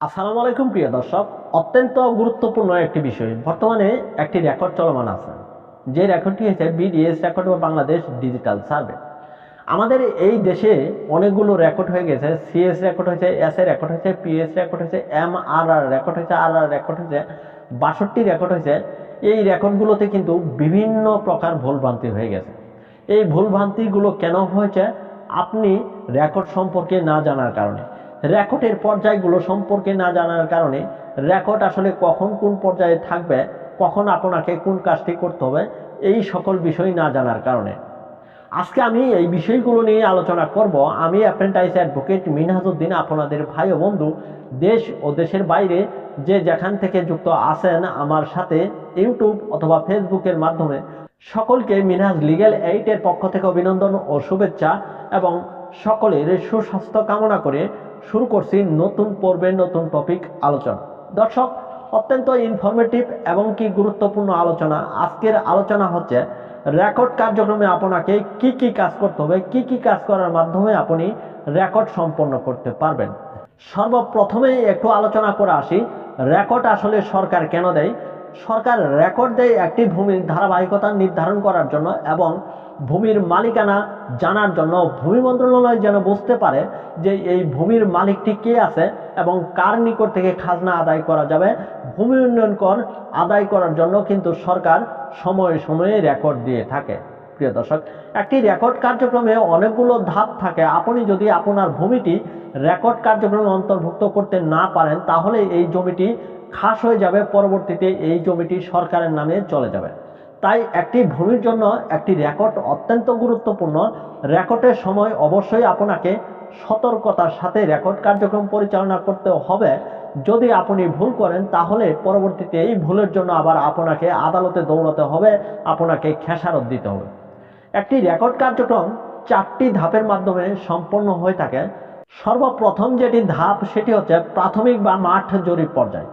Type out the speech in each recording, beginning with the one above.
আসসালামু আলাইকুম, প্রিয় দর্শক। অত্যন্ত গুরুত্বপূর্ণ একটি বিষয়। বর্তমানে একটি রেকর্ড চলমান আছে। যে রেকর্ডটি হচ্ছে বিডিএস রেকর্ড বা বাংলাদেশ ডিজিটাল সার্ভে। আমাদের এই দেশে অনেকগুলো রেকর্ড হয়ে গেছে। সিএস রেকর্ড হয়েছে, এস এ রেকর্ড হয়েছে, পিএস রেকর্ড হয়েছে এম আর আর রেকর্ড হয়েছে আর আর রেকর্ড হয়েছে, বাষট্টি রেকর্ড হয়েছে। এই রেকর্ডগুলোতে কিন্তু বিভিন্ন প্রকার ভুলভ্রান্তি হয়ে গেছে। এই ভুলভ্রান্তিগুলো কেন হয়েছে? আপনি রেকর্ড সম্পর্কে না জানার কারণে। রেকর্ডের পর্যায়গুলো সম্পর্কে না জানার কারণে রেকর্ড আসলে কখন কোন পর্যায়ে থাকবে, কখন আপনাকে কোন কাজটি করতে হবে, এই সকল বিষয় না জানার কারণে। আজকে আমি এই বিষয়গুলো নিয়ে আলোচনা করব। আমি অ্যাপ্রেন্টাইজ অ্যাডভোকেট মিনহাজউদ্দিন আপনাদের ভাই ও বন্ধু, দেশ ও দেশের বাইরে যে যেখান থেকে যুক্ত আছেন আমার সাথে ইউটিউব অথবা ফেসবুকের মাধ্যমে, সকলকে মিনহাজ লিগ্যাল এইটের পক্ষ থেকে অভিনন্দন ও শুভেচ্ছা এবং সকলের সুস্বাস্থ্য কামনা করে শুরু করছি নতুন পর্বের নতুন টপিক আলোচনা। দর্শক, অত্যন্ত ইনফরমেটিভ এবং কি গুরুত্বপূর্ণ আলোচনা। আজকের আলোচনা হচ্ছে রেকর্ড কার্যক্রমে আপনাকে কি কি কাজ করতে হবে, কি কি কাজ করার মাধ্যমে আপনি রেকর্ড সম্পন্ন করতে পারবেন। সর্বপ্রথমেই একটু আলোচনা করে আসি রেকর্ড আসলে সরকার কেন দেয়? সরকার রেকর্ড দেয় একটি ভূমির ধারাবাহিকতা নির্ধারণ করার জন্য এবং ভূমির মালিকানা জানার জন্য ভূমি মন্ত্রণালয় যেন বুঝতে পারে যে এই ভূমির মালিকটি কে আছে এবং কার নিকট থেকে খাজনা আদায় করা যাবে। ভূমি উন্নয়ন কর আদায় করার জন্য কিন্তু সরকার সময়ে সময়ে রেকর্ড দিয়ে থাকে। প্রিয় দর্শক, একটি রেকর্ড কার্যক্রমে অনেকগুলো ধাপ থাকে। আপনি যদি আপনার ভূমিটি রেকর্ড কার্যক্রমে অন্তর্ভুক্ত করতে না পারেন, তাহলে এই জমিটি খাস হয়ে যাবে পরবর্তীতে এই জমিটি সরকারের নামে চলে যাবে। তাই একটি ভূমির জন্য একটি রেকর্ড অত্যন্ত গুরুত্বপূর্ণ। রেকর্ডের সময় অবশ্যই আপনাকে সতর্কতার সাথে রেকর্ড কার্যক্রম পরিচালনা করতে হবে। যদি আপনি ভুল করেন, তাহলে পরবর্তীতে এই ভুলের জন্য আবার আপনাকে আদালতে দৌড়াতে হবে, আপনাকে খেসারত দিতে হবে। একটি রেকর্ড কার্যক্রম চারটি ধাপের মাধ্যমে সম্পন্ন হয়ে থাকে। সর্বপ্রথম যেটি ধাপ, সেটি হচ্ছে প্রাথমিক বা মাঠ জরিপ পর্যায়।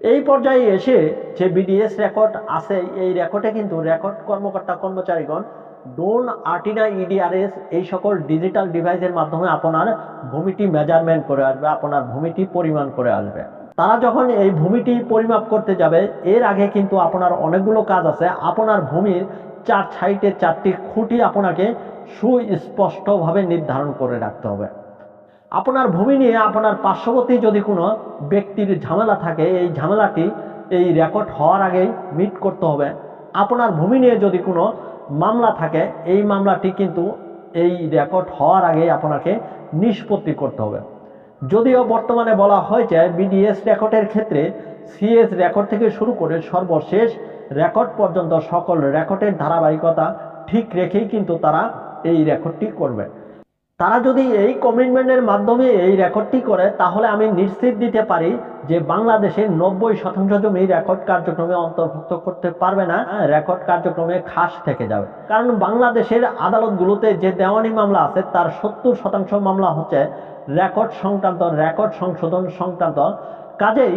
এই পর্যায়ে এসে যে বিডিএস রেকর্ড আছে, এই রেকর্ডে কিন্তু রেকর্ড কর্মকর্তা, কর্মচারীগণ ডোন আর্টিনা ইডিআরএস এই সকল ডিজিটাল ডিভাইসের মাধ্যমে আপনার ভূমিটি মেজারমেন্ট করে আসবে, আপনার ভূমিটি পরিমাণ করে আসবে। তারা যখন এই ভূমিটি পরিমাপ করতে যাবে, এর আগে কিন্তু আপনার অনেকগুলো কাজ আছে, আপনার ভূমির চার সাইডে চারটি খুঁটি আপনাকে সুস্পষ্টভাবে নির্ধারণ করে রাখতে হবে। আপনার ভূমি নিয়ে আপনার পার্শ্ববর্তী যদি কোনো ব্যক্তির ঝামেলা থাকে, এই ঝামেলাটি, এই রেকর্ড হওয়ার আগেই মিট করতে হবে। আপনার ভূমি নিয়ে যদি কোনো মামলা থাকে, এই মামলাটি কিন্তু এই রেকর্ড হওয়ার আগেই আপনাকে নিষ্পত্তি করতে হবে। যদিও বর্তমানে বলা হয়েছে, বিডিএস রেকর্ডের ক্ষেত্রে সিএস রেকর্ড থেকে শুরু করে সর্বশেষ রেকর্ড পর্যন্ত সকল রেকর্ডের ধারাবাহিকতা ঠিক রেখেই কিন্তু তারা এই রেকর্ডটি করবে। তারা যদি এই কমিটমেন্টের মাধ্যমে এই রেকর্ডটি করে, তাহলে আমি নিশ্চিত দিতে পারি যে বাংলাদেশে নব্বই শতাংশ জমি রেকর্ড কার্যক্রমে অন্তর্ভুক্ত করতে পারবে না, রেকর্ড কার্যক্রমে খাস থেকে যাবে। কারণ বাংলাদেশের আদালতগুলোতে যে দেওয়ানি মামলা আছে, তার সত্তর শতাংশ মামলা হচ্ছে রেকর্ড সংক্রান্ত, রেকর্ড সংশোধন সংক্রান্ত। কাজেই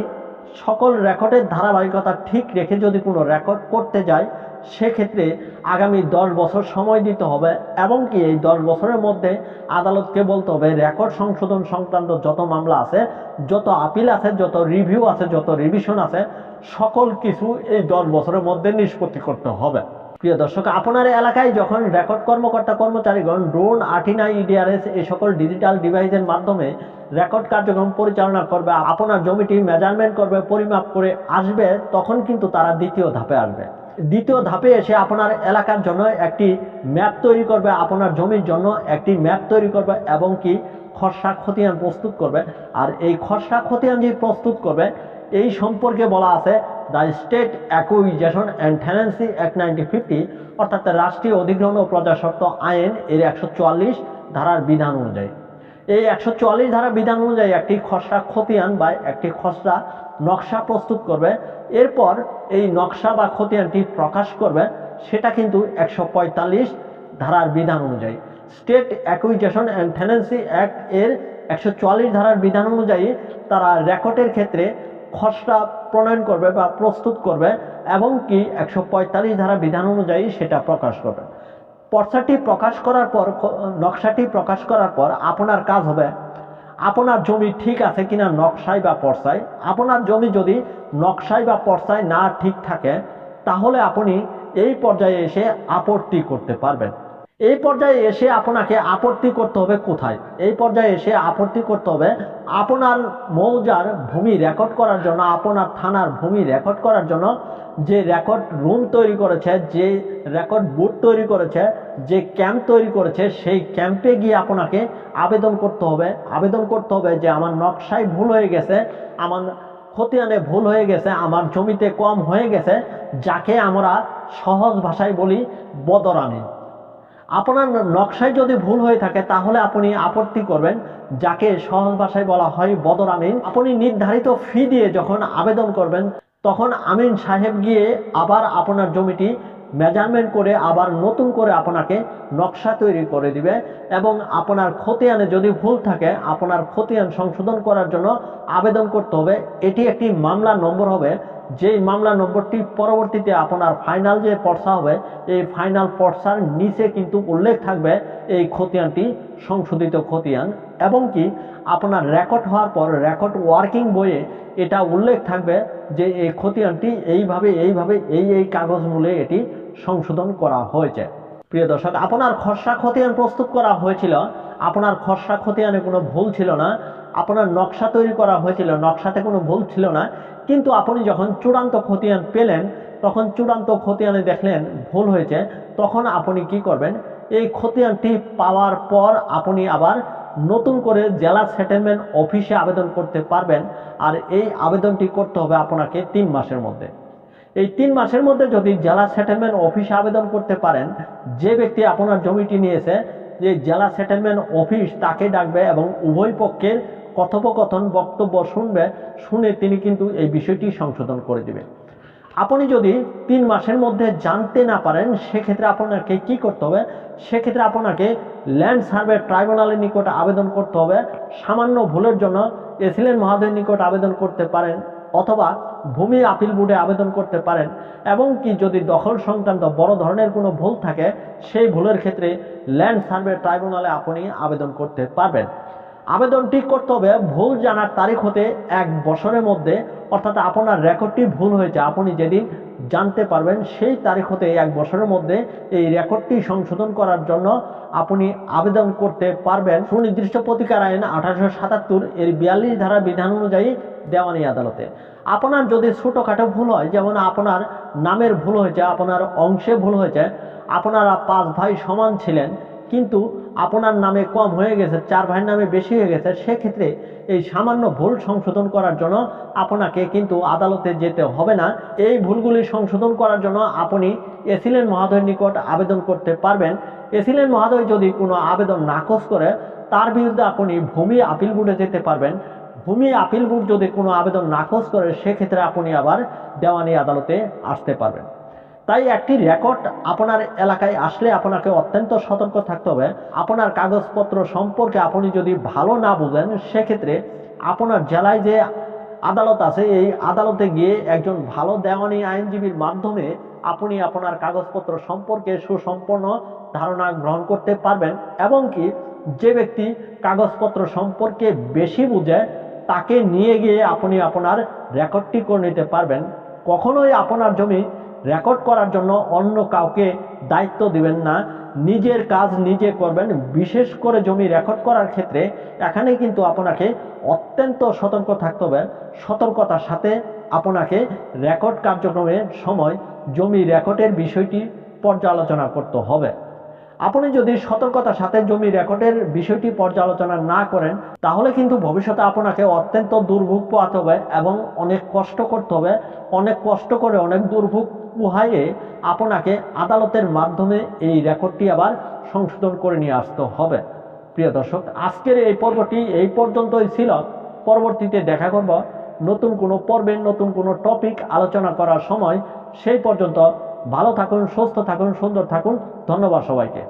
সকল রেকর্ডের ধারাবাহিকতা ঠিক রেখে যদি কোনো রেকর্ড করতে যায়, সেক্ষেত্রে আগামী দশ বছর সময় দিতে হবে এবং কি এই দশ বছরের মধ্যে আদালতকে বলতে হবে, রেকর্ড সংশোধন সংক্রান্ত যত মামলা আছে, যত আপিল আছে, যত রিভিউ আছে, যত রিভিশন আছে, সকল কিছু এই দশ বছরের মধ্যে নিষ্পত্তি করতে হবে। প্রিয় দর্শক, আপনার এলাকায় যখন রেকর্ড কর্মকর্তা কর্মচারীগণ ড্রোন আর্টিনা ইডিআরএস এই সকল ডিজিটাল ডিভাইসের মাধ্যমে রেকর্ড কার্যক্রম পরিচালনা করবে, আপনার জমিটি মেজারমেন্ট করবে, পরিমাপ করে আসবে, তখন কিন্তু তারা দ্বিতীয় ধাপে আসবে। দ্বিতীয় ধাপে এসে আপনার এলাকার জন্য একটি ম্যাপ তৈরি করবে, আপনার জমির জন্য একটি ম্যাপ তৈরি করবে এবং কি খসড়া খতিয়ান প্রস্তুত করবে। আর এই খসড়া খতিয়ান যে প্রস্তুত করবে এই সম্পর্কে বলা আছে the state acquisition and tenancy act nineteen fifty অর্থাৎ রাষ্ট্রীয় অধিগ্রহণ ও প্রজাস্বত্ব আইন এর একশো চুয়াল্লিশ ধারার বিধান অনুযায়ী। এই একশো চুয়াল্লিশ ধারা বিধান অনুযায়ী একটি খসড়া খতিয়ান বা একটি খসড়া নকশা প্রস্তুত করবে। এরপর এই নকশা বা খতিয়ানটি প্রকাশ করবে, সেটা কিন্তু একশো পঁয়তাল্লিশ ধারার বিধান অনুযায়ী। State acquisition and tenancy act এর একশো চুয়াল্লিশ ধারার বিধান অনুযায়ী তারা রেকর্ডের ক্ষেত্রে খসড়া প্রণয়ন করবে বা প্রস্তুত করবে এবং কি একশো পঁয়তাল্লিশ ধারা বিধান অনুযায়ী সেটা প্রকাশ করবে। পর্চাটি প্রকাশ করার পর নকশাটি প্রকাশ করার পর আপনার কাজ হবে, আপনার জমি ঠিক আছে কিনা নকশায় বা পর্চায় আপনার জমি যদি নকশায় বা পর্চায় না ঠিক থাকে, তাহলে আপনি এই পর্যায়ে এসে আপত্তি করতে পারবেন। এই পর্যায়ে এসে আপনাকে আপত্তি করতে হবে কোথায়? এই পর্যায়ে এসে আপত্তি করতে হবে আপনার মৌজার ভূমি রেকর্ড করার জন্য, আপনার থানার ভূমি রেকর্ড করার জন্য যে রেকর্ড রুম তৈরি করেছে, যে রেকর্ড বুট তৈরি করেছে, যে ক্যাম্প তৈরি করেছে, সেই ক্যাম্পে গিয়ে আপনাকে আবেদন করতে হবে। আবেদন করতে হবে যে আমার নকশায় ভুল হয়ে গেছে, আমার খতিয়ানে ভুল হয়ে গেছে, আমার জমিতে কম হয়ে গেছে, যাকে আমরা সহজ ভাষায় বলি বদরামি আপনার নকশায় যদি ভুল হয়ে থাকে, তাহলে আপনি আপত্তি করবেন, যাকে সহজ ভাষায় বলা হয় বদর আমিন। আপনি নির্ধারিত ফি দিয়ে যখন আবেদন করবেন, তখন আমিন সাহেব গিয়ে আবার আপনার জমিটি মেজারমেন্ট করে আবার নতুন করে আপনাকে নকশা তৈরি করে দিবে এবং আপনার খতিয়ানে যদি ভুল থাকে, আপনার খতিয়ান সংশোধন করার জন্য আবেদন করতে হবে। এটি একটি মামলা নম্বর হবে। যেই মামলা নম্বরটি পরবর্তীতে আপনার ফাইনাল যে পর্সা হবে, এই ফাইনাল পর্সার নিচে কিন্তু উল্লেখ থাকবে এই খতিয়ানটি, সংশোধিত খতিয়ান। এবং কি আপনার রেকর্ড হওয়ার পর রেকর্ড ওয়ার্কিং বইয়ে এটা উল্লেখ থাকবে যে এই খতিয়ানটি এইভাবে এইভাবে, এই এই কাগজ মূলে এটি সংশোধন করা হয়েছে। প্রিয় দর্শক, আপনার খসড়া খতিয়ান প্রস্তুত করা হয়েছিল। আপনার খসড়া খতিয়ানে কোনো ভুল ছিল না। আপনার নকশা তৈরি করা হয়েছিল। নকশাতে কোনো ভুল ছিল না। কিন্তু আপনি যখন চূড়ান্ত খতিয়ান পেলেন, তখন চূড়ান্ত খতিয়ানে দেখলেন ভুল হয়েছে, তখন আপনি কি করবেন? এই খতিয়ানটি পাওয়ার পর আপনি আবার নতুন করে জেলা সেটেলমেন্ট অফিসে আবেদন করতে পারবেন, আর এই আবেদনটি করতে হবে আপনাকে তিন মাসের মধ্যে। এই তিন মাসের মধ্যে যদি জেলা সেটেলমেন্ট অফিসে আবেদন করতে পারেন, যে ব্যক্তি আপনার জমিটি নিয়েছে, যে জেলা সেটেলমেন্ট অফিস তাকে ডাকবে এবং উভয় পক্ষের কথোপকথন, বক্তব্য শুনবে, শুনে তিনি কিন্তু এই বিষয়টি সংশোধন করে দিবেন। আপনি যদি তিন মাসের মধ্যে জানতে না পারেন, সেক্ষেত্রে আপনাকে কি করতে হবে? সেক্ষেত্রে আপনাকে ল্যান্ড সার্ভে ট্রাইব্যুনালের নিকট আবেদন করতে হবে। সামান্য ভুলের জন্য এসিলেন মহাদয়ের নিকট আবেদন করতে পারেন অথবা ভূমি আপিল বোর্ডে আবেদন করতে পারেন। এবং কি যদি দখল সংক্রান্ত বড় ধরনের কোনো ভুল থাকে, সেই ভুলের ক্ষেত্রে ল্যান্ড সার্ভে ট্রাইব্যুনালে আপনি আবেদন করতে পারবেন। আবেদনটি করতে হবে, ভুল জানার তারিখ হতে এক বছরের মধ্যে, অর্থাৎ আপনার রেকর্ডটি ভুল হয়েছে। আপনি যেদিন জানতে পারবেন সেই তারিখ হতে এক বছরের মধ্যে এই রেকর্ডটি সংশোধন করার জন্য আপনি আবেদন করতে পারবেন। সুনির্দিষ্ট প্রতিকার আইন আঠারোশো সাতাত্তর এর বিয়াল্লিশ ধারা বিধান অনুযায়ী দেওয়ানি আদালতে। আপনার যদি ছোটোখাটো ভুল হয়, যেমন আপনার নামের ভুল হয়েছে, আপনার অংশে ভুল হয়েছে, আপনারা পাঁচ ভাই সমান ছিলেন কিন্তু আপনার নামে কম হয়ে গেছে, চার ভাইয়ের নামে বেশি হয়ে গেছে, সেক্ষেত্রে এই সামান্য ভুল সংশোধন করার জন্য আপনাকে কিন্তু আদালতে যেতে হবে না। এই ভুলগুলি সংশোধন করার জন্য আপনি এসিলেন মহাদয়ের নিকট আবেদন করতে পারবেন। এসিলেন মহাদয় যদি কোনো আবেদন নাকচ করে, তার বিরুদ্ধে আপনি ভূমি আপিল বোর্ডে যেতে পারবেন। ভূমি আপিল বোর্ড যদি কোনো আবেদন নাকচ করে, সেক্ষেত্রে আপনি আবার দেওয়ানি আদালতে আসতে পারবেন। তাই একটি রেকর্ড আপনার এলাকায় আসলে আপনাকে অত্যন্ত সতর্ক থাকতে হবে। আপনার কাগজপত্র সম্পর্কে আপনি যদি ভালো না বুঝেন, সেক্ষেত্রে আপনার জেলায় যে আদালত আছে, এই আদালতে গিয়ে একজন ভালো দেওয়ানি আইনজীবীর মাধ্যমে আপনি আপনার কাগজপত্র সম্পর্কে সুসম্পন্ন ধারণা গ্রহণ করতে পারবেন এবং কি যে ব্যক্তি কাগজপত্র সম্পর্কে বেশি বুঝে, তাকে নিয়ে গিয়ে আপনি আপনার রেকর্ডটি করে নিতে পারবেন। কখনোই আপনার জমি রেকর্ড করার জন্য অন্য কাউকে দায়িত্ব দিবেন না। নিজের কাজ নিজে করবেন। বিশেষ করে জমি রেকর্ড করার ক্ষেত্রে এখানে কিন্তু আপনাকে অত্যন্ত সতর্ক থাকতে হবে। সতর্কতার সাথে আপনাকে রেকর্ড কার্যক্রমের সময় জমি রেকর্ডের বিষয়টি পর্যালোচনা করতে হবে। আপনি যদি সতর্কতার সাথে জমি রেকর্ডের বিষয়টি পর্যালোচনা না করেন, তাহলে কিন্তু ভবিষ্যতে আপনাকে অত্যন্ত দুর্ভোগ পোয়াতে হবে এবং অনেক কষ্ট করতে হবে। অনেক কষ্ট করে অনেক দুর্ভোগ পোহাইয়ে আপনাকে আদালতের মাধ্যমে এই রেকর্ডটি আবার সংশোধন করে নিয়ে আসতে হবে। প্রিয় দর্শক, আজকের এই পর্বটি এই পর্যন্তই ছিল। পরবর্তীতে দেখা করব নতুন কোনো পর্বের, নতুন কোনো টপিক আলোচনা করার সময়। সেই পর্যন্ত ভালো থাকুন, সুস্থ থাকুন, সুন্দর থাকুন। ধন্যবাদ সবাইকে।